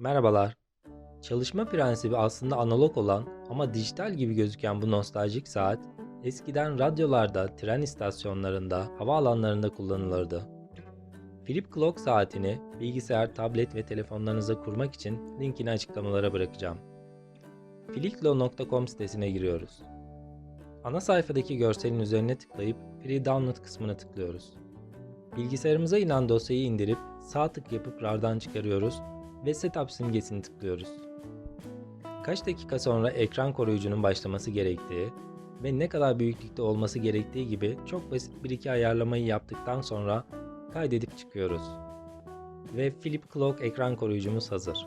Merhabalar. Çalışma prensibi aslında analog olan ama dijital gibi gözüken bu nostaljik saat, eskiden radyolarda, tren istasyonlarında, havaalanlarında kullanılırdı. Philip Clock saatini bilgisayar, tablet ve telefonlarınıza kurmak için linkini açıklamalara bırakacağım. philiplo.com sitesine giriyoruz. Ana sayfadaki görselin üzerine tıklayıp Free Download kısmına tıklıyoruz. Bilgisayarımıza inen dosyayı indirip sağ tık yapıp RAR'dan çıkarıyoruz ve Setup simgesini tıklıyoruz. Kaç dakika sonra ekran koruyucunun başlaması gerektiği ve ne kadar büyüklükte olması gerektiği gibi çok basit bir iki ayarlamayı yaptıktan sonra kaydedip çıkıyoruz. Ve Philip Clock ekran koruyucumuz hazır.